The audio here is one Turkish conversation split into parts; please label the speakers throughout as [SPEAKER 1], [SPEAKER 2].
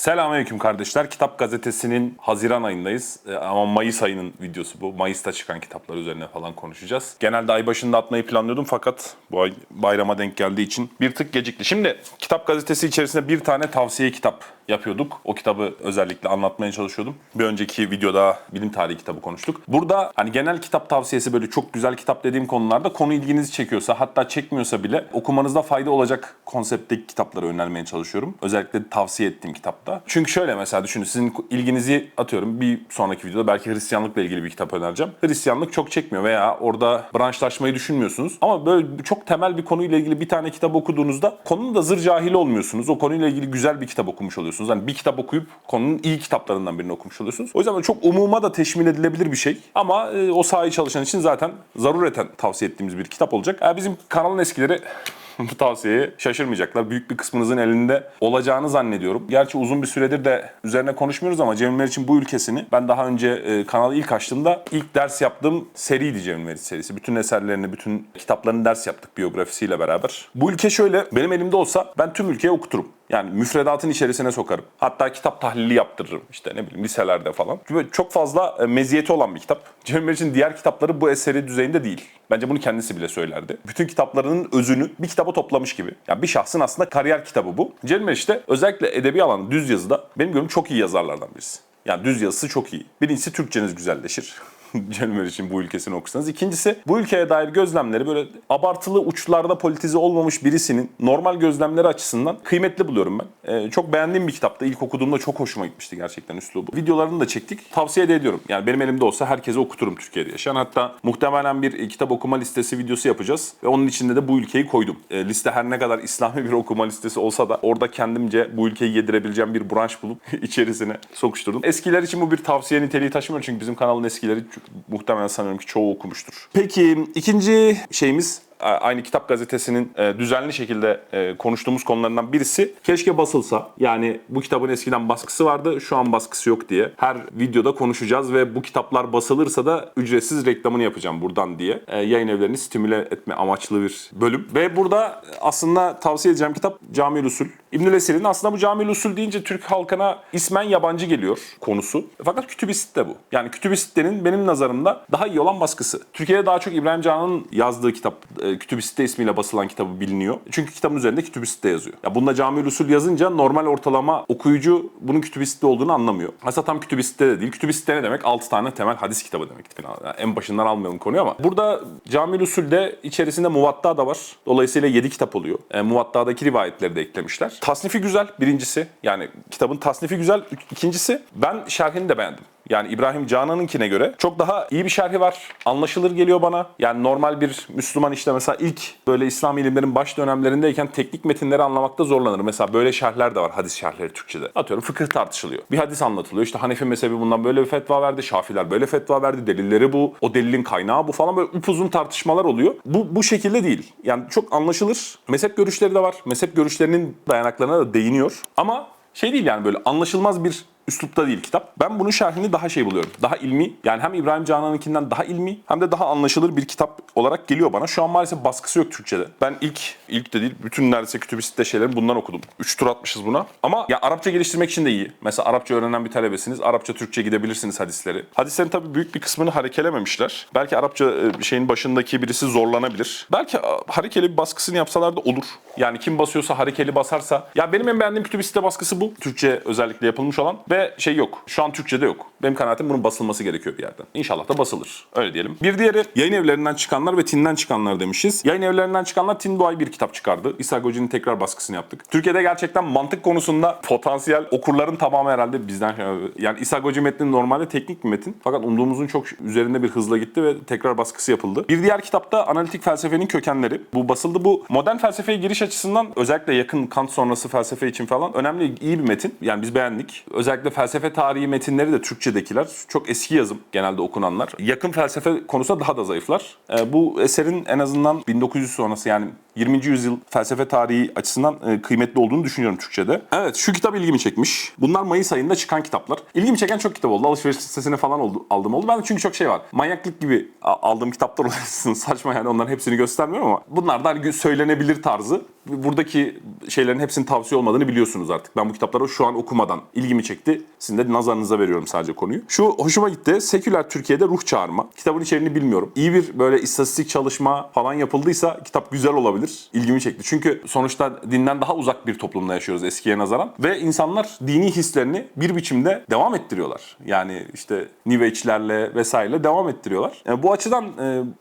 [SPEAKER 1] Selamünaleyküm kardeşler. Kitap Gazetesi'nin Haziran ayındayız. Ee, ama Mayıs ayının videosu bu. Mayıs'ta çıkan kitaplar üzerine falan konuşacağız. Genelde ay başında atmayı planlıyordum fakat bu ay bayrama denk geldiği için bir tık gecikti. Şimdi Kitap Gazetesi içerisinde bir tane tavsiye kitap yapıyorduk. O kitabı özellikle anlatmaya çalışıyordum. Bir önceki videoda bilim tarihi kitabı konuştuk. Burada hani genel kitap tavsiyesi böyle çok güzel kitap dediğim konularda konu ilginizi çekiyorsa hatta çekmiyorsa bile okumanızda fayda olacak konseptteki kitapları önermeye çalışıyorum. Özellikle tavsiye ettiğim kitapta. Çünkü şöyle mesela düşünün sizin ilginizi atıyorum bir sonraki videoda belki Hristiyanlıkla ilgili bir kitap önereceğim. Hristiyanlık çok çekmiyor veya orada branşlaşmayı düşünmüyorsunuz. Ama böyle çok temel bir konuyla ilgili bir tane kitap okuduğunuzda konunun da zır cahili olmuyorsunuz. O konuyla ilgili güzel bir kitap okumuş oluyorsunuz. Hani bir kitap okuyup konunun iyi kitaplarından birini okumuş oluyorsunuz. O yüzden çok umuma da teşmil edilebilir bir şey. Ama e, o sahayı çalışan için zaten zarureten tavsiye ettiğimiz bir kitap olacak. E, bizim kanalın eskileri bu tavsiyeye şaşırmayacaklar. Büyük bir kısmınızın elinde olacağını zannediyorum. Gerçi uzun bir süredir de üzerine konuşmuyoruz ama Cemil Meriç'in bu ülkesini ben daha önce e, kanalı ilk açtığımda ilk ders yaptığım seriydi Cemil Meriç serisi. Bütün eserlerini, bütün kitaplarını ders yaptık biyografisiyle beraber. Bu ülke şöyle, benim elimde olsa ben tüm ülkeye okuturum. Yani müfredatın içerisine sokarım. Hatta kitap tahlili yaptırırım. İşte ne bileyim liselerde falan. Çünkü çok fazla e, meziyeti olan bir kitap. Cemil Meriç'in diğer kitapları bu eseri düzeyinde değil. Bence bunu kendisi bile söylerdi. Bütün kitaplarının özünü bir kitaba toplamış gibi. Yani bir şahsın aslında kariyer kitabı bu. Cemil Meriç de özellikle edebi alanı düz yazıda benim gördüğüm çok iyi yazarlardan birisi. Yani düz yazısı çok iyi. Birincisi Türkçeniz güzelleşir. Cemil Meriç'in bu ülkesini okursanız. İkincisi bu ülkeye dair gözlemleri böyle abartılı uçlarda politize olmamış birisinin normal gözlemleri açısından kıymetli buluyorum ben. Ee, çok beğendiğim bir kitaptı. İlk okuduğumda çok hoşuma gitmişti gerçekten üslubu. Videolarını da çektik. Tavsiye de ediyorum. Yani benim elimde olsa herkese okuturum Türkiye'de yaşayan. Hatta muhtemelen bir kitap okuma listesi videosu yapacağız. Ve onun içinde de bu ülkeyi koydum. Ee, liste her ne kadar İslami bir okuma listesi olsa da orada kendimce bu ülkeyi yedirebileceğim bir branş bulup içerisine sokuşturdum. Eskiler için bu bir tavsiye niteliği taşımıyor çünkü bizim kanalın eskileri muhtemelen sanıyorum ki çoğu okumuştur. Peki ikinci şeyimiz aynı kitap gazetesinin e, düzenli şekilde e, konuştuğumuz konularından birisi keşke basılsa. Yani bu kitabın eskiden baskısı vardı şu an baskısı yok diye. Her videoda konuşacağız ve bu kitaplar basılırsa da ücretsiz reklamını yapacağım buradan diye. E, yayın evlerini stimüle etme amaçlı bir bölüm. Ve burada aslında tavsiye edeceğim kitap Camil Usul. İbnül Esir'in aslında bu Camil Usul deyince Türk halkına ismen yabancı geliyor konusu. Fakat kütübist de bu. Yani kütübistlerin benim nazarımda daha iyi olan baskısı. Türkiye'de daha çok İbrahim Canan'ın yazdığı kitap, e, Kütübiste ismiyle basılan kitabı biliniyor. Çünkü kitabın üzerinde Kütübiste yazıyor. Ya bunda Camil Usul yazınca normal ortalama okuyucu bunun Kütübiste olduğunu anlamıyor. Aslında tam Kütübiste de değil. Kütübiste ne demek? 6 tane temel hadis kitabı demek. falan. Yani en başından almayalım konuyu ama. Burada Camil Usul'de içerisinde Muvatta da var. Dolayısıyla 7 kitap oluyor. E, Muvatta'daki rivayetleri de eklemişler. Tasnifi güzel birincisi. Yani kitabın tasnifi güzel. İkincisi ben şerhini de beğendim. Yani İbrahim Canan'ınkine göre çok daha iyi bir şerhi var. Anlaşılır geliyor bana. Yani normal bir Müslüman işte mesela ilk böyle İslam ilimlerin baş dönemlerindeyken teknik metinleri anlamakta zorlanır. Mesela böyle şerhler de var hadis şerhleri Türkçe'de. Atıyorum fıkıh tartışılıyor. Bir hadis anlatılıyor. İşte Hanefi mezhebi bundan böyle bir fetva verdi. Şafiler böyle fetva verdi. Delilleri bu. O delilin kaynağı bu falan böyle upuzun tartışmalar oluyor. Bu, bu şekilde değil. Yani çok anlaşılır. Mezhep görüşleri de var. Mezhep görüşlerinin dayanaklarına da değiniyor. Ama şey değil yani böyle anlaşılmaz bir üslupta değil kitap. Ben bunun şerhini daha şey buluyorum. Daha ilmi. Yani hem İbrahim Canan'ınkinden daha ilmi hem de daha anlaşılır bir kitap olarak geliyor bana. Şu an maalesef baskısı yok Türkçe'de. Ben ilk, ilk de değil, bütün neredeyse kütübiste şeyleri bundan okudum. Üç tur atmışız buna. Ama ya Arapça geliştirmek için de iyi. Mesela Arapça öğrenen bir talebesiniz. Arapça Türkçe gidebilirsiniz hadisleri. Hadislerin tabii büyük bir kısmını harekelememişler. Belki Arapça e, şeyin başındaki birisi zorlanabilir. Belki harekeli bir baskısını yapsalar da olur. Yani kim basıyorsa harekeli basarsa. Ya benim en beğendiğim kütübiste baskısı bu. Türkçe özellikle yapılmış olan. Ve şey yok. Şu an Türkçe'de yok. Benim kanaatim bunun basılması gerekiyor bir yerden. İnşallah da basılır. Öyle diyelim. Bir diğeri yayın evlerinden çıkanlar ve Tin'den çıkanlar demişiz. Yayın evlerinden çıkanlar Tin bu ay bir kitap çıkardı. İsa Goci'nin tekrar baskısını yaptık. Türkiye'de gerçekten mantık konusunda potansiyel okurların tamamı herhalde bizden yani İsa Goci metni normalde teknik bir metin. Fakat umduğumuzun çok üzerinde bir hızla gitti ve tekrar baskısı yapıldı. Bir diğer kitapta analitik felsefenin kökenleri. Bu basıldı. Bu modern felsefeye giriş açısından özellikle yakın Kant sonrası felsefe için falan önemli iyi bir metin. Yani biz beğendik. Özellikle felsefe tarihi metinleri de Türkçedekiler çok eski yazım genelde okunanlar. Yakın felsefe konusunda daha da zayıflar. Ee, bu eserin en azından 1900 sonrası yani 20. yüzyıl felsefe tarihi açısından e, kıymetli olduğunu düşünüyorum Türkçe'de. Evet şu kitap ilgimi çekmiş. Bunlar Mayıs ayında çıkan kitaplar. İlgimi çeken çok kitap oldu. Alışveriş listesine falan oldu, aldım oldu. Ben de çünkü çok şey var. Manyaklık gibi aldığım kitaplar oluyor. Saçma yani onların hepsini göstermiyorum ama bunlar da hani söylenebilir tarzı. Buradaki şeylerin hepsinin tavsiye olmadığını biliyorsunuz artık. Ben bu kitapları şu an okumadan ilgimi çekti. Sizin de nazarınıza veriyorum sadece konuyu. Şu hoşuma gitti. Seküler Türkiye'de ruh çağırma. Kitabın içeriğini bilmiyorum. İyi bir böyle istatistik çalışma falan yapıldıysa kitap güzel olabilir. İlgimi çekti. Çünkü sonuçta dinden daha uzak bir toplumda yaşıyoruz eskiye nazaran. Ve insanlar dini hislerini bir biçimde devam ettiriyorlar. Yani işte New Age'lerle vesaire devam ettiriyorlar. Yani bu açıdan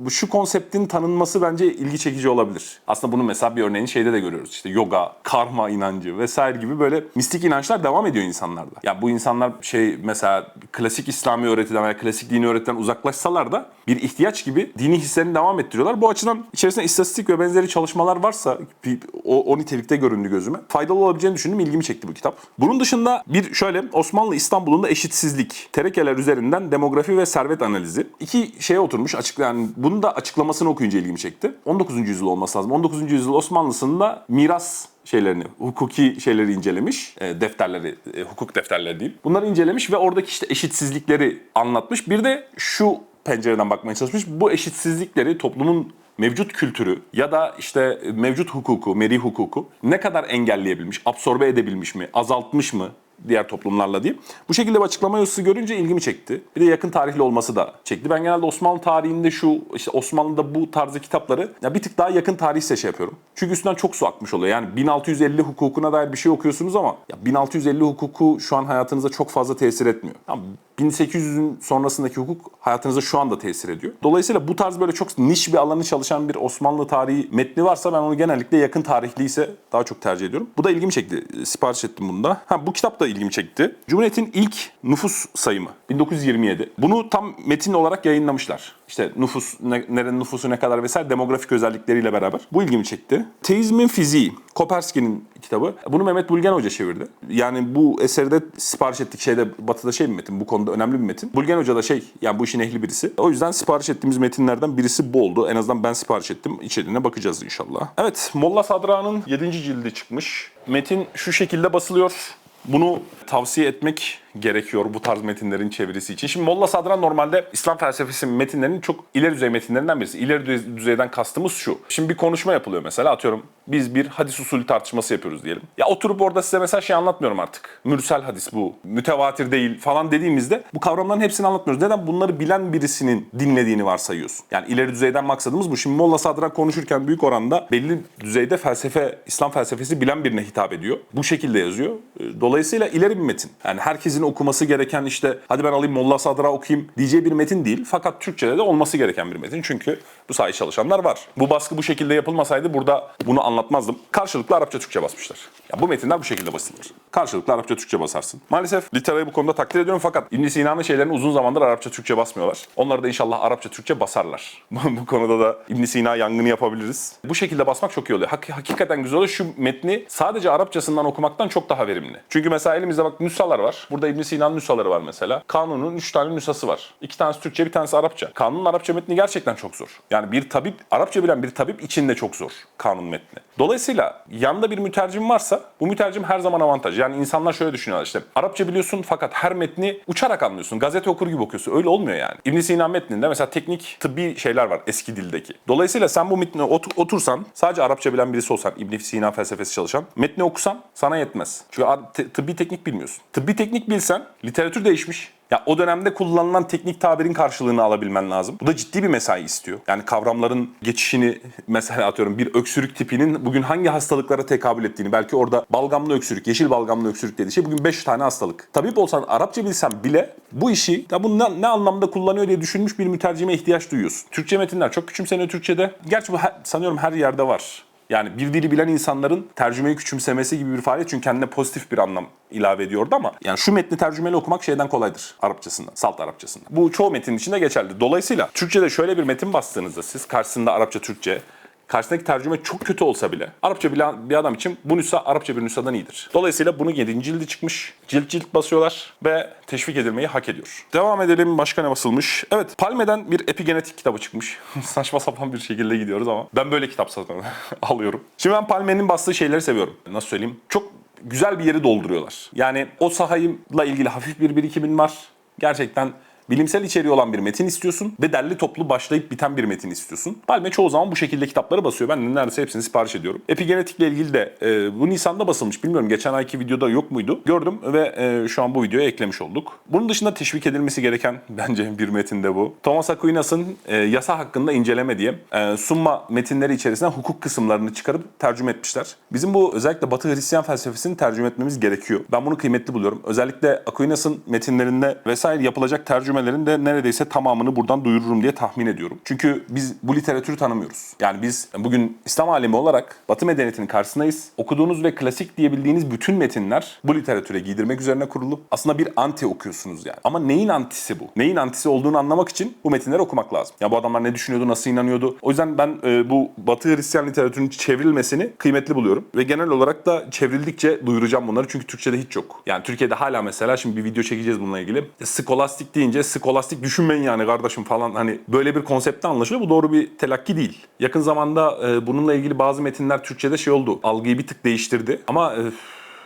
[SPEAKER 1] e, şu konseptin tanınması bence ilgi çekici olabilir. Aslında bunun mesela bir örneğini şeyde de görüyoruz. İşte yoga, karma inancı vesaire gibi böyle mistik inançlar devam ediyor insanlarda. Ya bu insanlar şey mesela klasik İslami öğretiden veya klasik dini öğretiden uzaklaşsalar da bir ihtiyaç gibi dini hislerini devam ettiriyorlar. Bu açıdan içerisinde istatistik ve benzeri çalışmalar varsa bir- o, o nitelikte göründü gözüme. Faydalı olabileceğini düşündüm. ilgimi çekti bu kitap. Bunun dışında bir şöyle Osmanlı İstanbul'un da eşitsizlik, terekeler üzerinden demografi ve servet analizi. İki şeye oturmuş. Açık, yani bunun da açıklamasını okuyunca ilgimi çekti. 19. yüzyıl olması lazım. 19. yüzyıl Osmanlısı'nda miras şeylerini, hukuki şeyleri incelemiş. E, defterleri, e, hukuk defterleri diyeyim. Bunları incelemiş ve oradaki işte eşitsizlikleri anlatmış. Bir de şu pencereden bakmaya çalışmış. Bu eşitsizlikleri toplumun mevcut kültürü ya da işte mevcut hukuku, meri hukuku ne kadar engelleyebilmiş, absorbe edebilmiş mi, azaltmış mı diğer toplumlarla diyeyim. Bu şekilde bir açıklama yazısı görünce ilgimi çekti. Bir de yakın tarihli olması da çekti. Ben genelde Osmanlı tarihinde şu işte Osmanlı'da bu tarzı kitapları ya bir tık daha yakın tarih şey yapıyorum. Çünkü üstünden çok su akmış oluyor. Yani 1650 hukukuna dair bir şey okuyorsunuz ama ya 1650 hukuku şu an hayatınıza çok fazla tesir etmiyor. Tamam 1800'ün sonrasındaki hukuk hayatınıza şu anda tesir ediyor. Dolayısıyla bu tarz böyle çok niş bir alanı çalışan bir Osmanlı tarihi metni varsa ben onu genellikle yakın tarihli ise daha çok tercih ediyorum. Bu da ilgimi çekti. Sipariş ettim bunu da. Ha bu kitap da ilgimi çekti. Cumhuriyet'in ilk nüfus sayımı 1927. Bunu tam metin olarak yayınlamışlar. İşte nüfus, ne, nerenin nüfusu ne kadar vesaire demografik özellikleriyle beraber. Bu ilgimi çekti. Teizmin fiziği. Koperski'nin kitabı. Bunu Mehmet Bulgen Hoca çevirdi. Yani bu eserde sipariş ettik şeyde batıda şey bir metin. Bu konuda önemli bir metin. Bulgen Hoca da şey yani bu işin ehli birisi. O yüzden sipariş ettiğimiz metinlerden birisi bu oldu. En azından ben sipariş ettim. İçeriğine bakacağız inşallah. Evet Molla Sadra'nın 7. cildi çıkmış. Metin şu şekilde basılıyor. Bunu tavsiye etmek gerekiyor bu tarz metinlerin çevirisi için. Şimdi Molla Sadran normalde İslam felsefesi metinlerinin çok ileri düzey metinlerinden birisi. İleri düzey- düzeyden kastımız şu. Şimdi bir konuşma yapılıyor mesela atıyorum biz bir hadis usulü tartışması yapıyoruz diyelim. Ya oturup orada size mesela şey anlatmıyorum artık. Mürsel hadis bu, mütevatir değil falan dediğimizde bu kavramların hepsini anlatmıyoruz. Neden? Bunları bilen birisinin dinlediğini varsayıyorsun. Yani ileri düzeyden maksadımız bu. Şimdi Molla Sadran konuşurken büyük oranda belli düzeyde felsefe, İslam felsefesi bilen birine hitap ediyor. Bu şekilde yazıyor. Dolayısıyla ileri bir metin. Yani herkesin okuması gereken işte hadi ben alayım Molla Sadra okuyayım diyeceği bir metin değil. Fakat Türkçe'de de olması gereken bir metin. Çünkü bu sayede çalışanlar var. Bu baskı bu şekilde yapılmasaydı burada bunu anlatmazdım. Karşılıklı Arapça Türkçe basmışlar. Ya bu metinler bu şekilde basılır. Karşılıklı Arapça Türkçe basarsın. Maalesef literayı bu konuda takdir ediyorum fakat İbn Sina'nın şeylerini uzun zamandır Arapça Türkçe basmıyorlar. Onları da inşallah Arapça Türkçe basarlar. bu konuda da İbn Sina yangını yapabiliriz. Bu şekilde basmak çok iyi oluyor. Hak- hakikaten güzel oluyor. Şu metni sadece Arapçasından okumaktan çok daha verimli. Çünkü mesela elimizde bak nüshalar var. Burada İbn Sina'nın nüshaları var mesela. Kanunun 3 tane nüshası var. 2 tanesi Türkçe, bir tanesi Arapça. Kanunun Arapça metni gerçekten çok zor. Yani bir tabip, Arapça bilen bir tabip için de çok zor kanun metni. Dolayısıyla yanında bir mütercim varsa bu mütercim her zaman avantaj. Yani insanlar şöyle düşünüyorlar işte Arapça biliyorsun fakat her metni uçarak anlıyorsun. Gazete okur gibi okuyorsun. Öyle olmuyor yani. İbn Sina metninde mesela teknik tıbbi şeyler var eski dildeki. Dolayısıyla sen bu metni ot- otursan sadece Arapça bilen birisi olsan İbn Sina felsefesi çalışan metni okusan sana yetmez. Çünkü tıbbi teknik bilmiyorsun. Tıbbi teknik bilsen literatür değişmiş. Ya o dönemde kullanılan teknik tabirin karşılığını alabilmen lazım. Bu da ciddi bir mesai istiyor. Yani kavramların geçişini mesela atıyorum bir öksürük tipinin bugün hangi hastalıklara tekabül ettiğini belki orada balgamlı öksürük, yeşil balgamlı öksürük dediği şey bugün 5 tane hastalık. Tabip olsan Arapça bilsen bile bu işi ya bu ne, ne anlamda kullanıyor diye düşünmüş bir mütercime ihtiyaç duyuyorsun. Türkçe metinler çok küçümseniyor Türkçe'de. Gerçi bu her- sanıyorum her yerde var. Yani bir dili bilen insanların tercümeyi küçümsemesi gibi bir faaliyet çünkü kendine pozitif bir anlam ilave ediyordu ama yani şu metni tercümeli okumak şeyden kolaydır Arapçasından, salt Arapçasından. Bu çoğu metnin içinde geçerli. Dolayısıyla Türkçe'de şöyle bir metin bastığınızda siz karşısında Arapça, Türkçe karşısındaki tercüme çok kötü olsa bile Arapça bilen bir adam için bu nüsha Arapça bir nüshadan iyidir. Dolayısıyla bunu 7. cildi çıkmış. Cilt cilt basıyorlar ve teşvik edilmeyi hak ediyor. Devam edelim. Başka ne basılmış? Evet Palme'den bir epigenetik kitabı çıkmış. Saçma sapan bir şekilde gidiyoruz ama ben böyle kitap satın alıyorum. Şimdi ben Palme'nin bastığı şeyleri seviyorum. Nasıl söyleyeyim? Çok güzel bir yeri dolduruyorlar. Yani o sahayla ilgili hafif bir birikimin var. Gerçekten bilimsel içeriği olan bir metin istiyorsun ve derli toplu başlayıp biten bir metin istiyorsun. Palme çoğu zaman bu şekilde kitapları basıyor. Ben de neredeyse hepsini sipariş ediyorum. Epigenetikle ilgili de e, bu Nisan'da basılmış. Bilmiyorum geçen ayki videoda yok muydu? Gördüm ve e, şu an bu videoya eklemiş olduk. Bunun dışında teşvik edilmesi gereken bence bir metin de bu. Thomas Aquinas'ın e, yasa hakkında inceleme diye e, sunma metinleri içerisinden hukuk kısımlarını çıkarıp tercüme etmişler. Bizim bu özellikle Batı Hristiyan felsefesini tercüme etmemiz gerekiyor. Ben bunu kıymetli buluyorum. Özellikle Aquinas'ın metinlerinde vesaire yapılacak tercümelerin de neredeyse tamamını buradan duyururum diye tahmin ediyorum. Çünkü biz bu literatürü tanımıyoruz. Yani biz bugün İslam alemi olarak Batı medeniyetinin karşısındayız. Okuduğunuz ve klasik diyebildiğiniz bütün metinler bu literatüre giydirmek üzerine kurulu. Aslında bir anti okuyorsunuz yani. Ama neyin antisi bu? Neyin antisi olduğunu anlamak için bu metinleri okumak lazım. Ya bu adamlar ne düşünüyordu, nasıl inanıyordu? O yüzden ben e, bu Batı Hristiyan literatürünün çevrilmesini kıymetli buluyorum. Ve genel olarak da çevrildikçe duyuracağım bunları çünkü Türkçe'de hiç yok. Yani Türkiye'de hala mesela şimdi bir video çekeceğiz bununla ilgili. Skolastik deyince skolastik düşünmeyin yani kardeşim falan hani böyle bir konsepte anlaşılıyor. Bu doğru bir telakki değil. Yakın zamanda e, bununla ilgili bazı metinler Türkçe'de şey oldu. Algıyı bir tık değiştirdi. Ama e,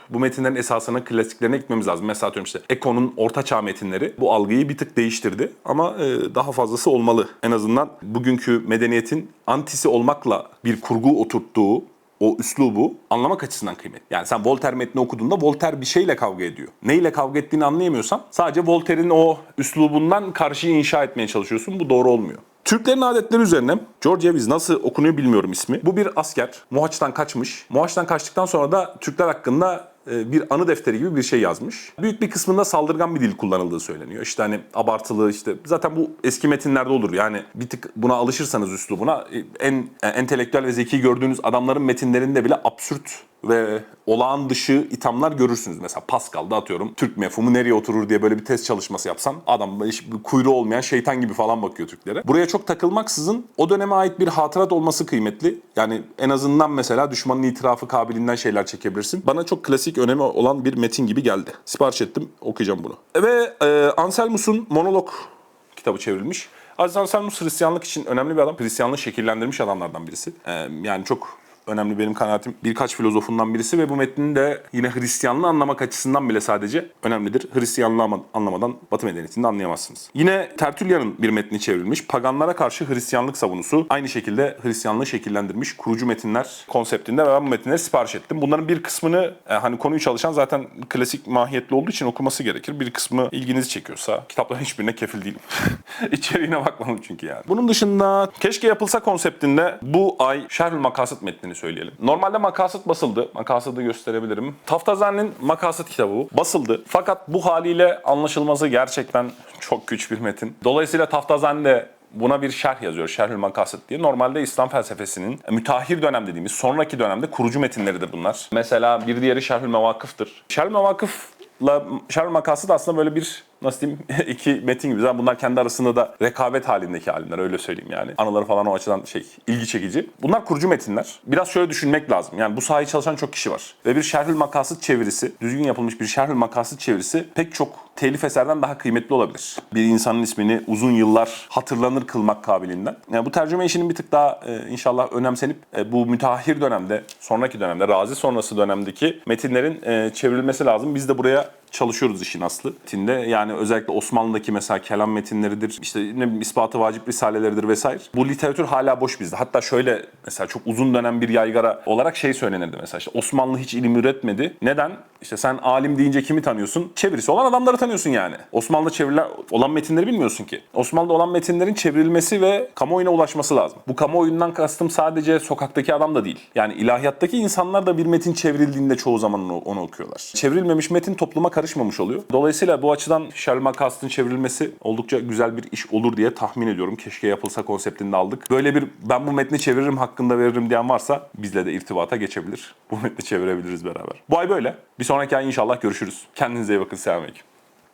[SPEAKER 1] bu metinlerin esasına, klasiklerine gitmemiz lazım. Mesela atıyorum işte Eko'nun ortaçağ metinleri bu algıyı bir tık değiştirdi. Ama e, daha fazlası olmalı. En azından bugünkü medeniyetin antisi olmakla bir kurgu oturttuğu o üslubu anlamak açısından kıymetli. Yani sen Voltaire metni okuduğunda Voltaire bir şeyle kavga ediyor. Neyle kavga ettiğini anlayamıyorsan sadece Voltaire'in o üslubundan karşıyı inşa etmeye çalışıyorsun. Bu doğru olmuyor. Türklerin adetleri üzerine George Eviz nasıl okunuyor bilmiyorum ismi. Bu bir asker. Mohaç'tan kaçmış. Mohaç'tan kaçtıktan sonra da Türkler hakkında bir anı defteri gibi bir şey yazmış. Büyük bir kısmında saldırgan bir dil kullanıldığı söyleniyor. İşte hani abartılı işte zaten bu eski metinlerde olur. Yani bir tık buna alışırsanız üslubuna e, en e, entelektüel ve zeki gördüğünüz adamların metinlerinde bile absürt ve olağan dışı ithamlar görürsünüz. Mesela Pascal'da atıyorum Türk mefhumu nereye oturur diye böyle bir test çalışması yapsan adam kuyruğu olmayan şeytan gibi falan bakıyor Türklere. Buraya çok takılmaksızın o döneme ait bir hatırat olması kıymetli. Yani en azından mesela düşmanın itirafı kabiliğinden şeyler çekebilirsin. Bana çok klasik önemi olan bir metin gibi geldi. Sipariş ettim okuyacağım bunu. Ve e, Anselmus'un monolog kitabı çevrilmiş. Aziz Anselmus Hristiyanlık için önemli bir adam. Hristiyanlığı şekillendirmiş adamlardan birisi. E, yani çok önemli benim kanaatim. Birkaç filozofundan birisi ve bu metnin de yine Hristiyanlığı anlamak açısından bile sadece önemlidir. Hristiyanlığı ama- anlamadan Batı medeniyetini de anlayamazsınız. Yine Tertullian'ın bir metni çevrilmiş. Paganlara karşı Hristiyanlık savunusu. Aynı şekilde Hristiyanlığı şekillendirmiş kurucu metinler konseptinde ve ben bu metinleri sipariş ettim. Bunların bir kısmını e, hani konuyu çalışan zaten klasik mahiyetli olduğu için okuması gerekir. Bir kısmı ilginizi çekiyorsa kitapların hiçbirine kefil değilim. İçeriğine bakmam çünkü yani. Bunun dışında keşke yapılsa konseptinde bu ay Şerhül Makasıt metnini söyleyelim. Normalde Makasıt basıldı. Makasıt'ı gösterebilirim. Taftazani'nin Makasıt kitabı bu. Basıldı. Fakat bu haliyle anlaşılması gerçekten çok güç bir metin. Dolayısıyla Taftazani de buna bir şerh yazıyor. Şerhül Makasıt diye. Normalde İslam felsefesinin müteahhir dönem dediğimiz sonraki dönemde kurucu metinleridir bunlar. Mesela bir diğeri Şerhül Mevakıf'tır. Şerhül Mevakıf'la Şerhül Makasıt aslında böyle bir nasıl diyeyim iki metin gibi. Zaten bunlar kendi arasında da rekabet halindeki halimler öyle söyleyeyim yani. Anıları falan o açıdan şey ilgi çekici. Bunlar kurucu metinler. Biraz şöyle düşünmek lazım. Yani bu sahayı çalışan çok kişi var. Ve bir Şerhül Makasıt çevirisi, düzgün yapılmış bir Şerhül Makasıt çevirisi pek çok telif eserden daha kıymetli olabilir. Bir insanın ismini uzun yıllar hatırlanır kılmak kabiliğinden. Yani bu tercüme işinin bir tık daha e, inşallah önemsenip e, bu müteahhir dönemde, sonraki dönemde, razi sonrası dönemdeki metinlerin e, çevrilmesi lazım. Biz de buraya çalışıyoruz işin aslı. Metinde yani özellikle Osmanlı'daki mesela kelam metinleridir, işte ne ispatı vacip risaleleridir vesaire. Bu literatür hala boş bizde. Hatta şöyle mesela çok uzun dönem bir yaygara olarak şey söylenirdi mesela işte Osmanlı hiç ilim üretmedi. Neden? İşte sen alim deyince kimi tanıyorsun? Çevirisi olan adamları tanıyorsun yani. Osmanlı'da çevirilen olan metinleri bilmiyorsun ki. Osmanlı'da olan metinlerin çevrilmesi ve kamuoyuna ulaşması lazım. Bu kamuoyundan kastım sadece sokaktaki adam da değil. Yani ilahiyattaki insanlar da bir metin çevrildiğinde çoğu zaman onu, onu okuyorlar. Çevrilmemiş metin topluma karışmamış oluyor. Dolayısıyla bu açıdan Sherlock Makas'ın çevrilmesi oldukça güzel bir iş olur diye tahmin ediyorum. Keşke yapılsa konseptinde aldık. Böyle bir ben bu metni çeviririm hakkında veririm diyen varsa bizle de irtibata geçebilir. Bu metni çevirebiliriz beraber. Bu ay böyle. Bir sonraki ay inşallah görüşürüz. Kendinize iyi bakın. Selamünaleyküm.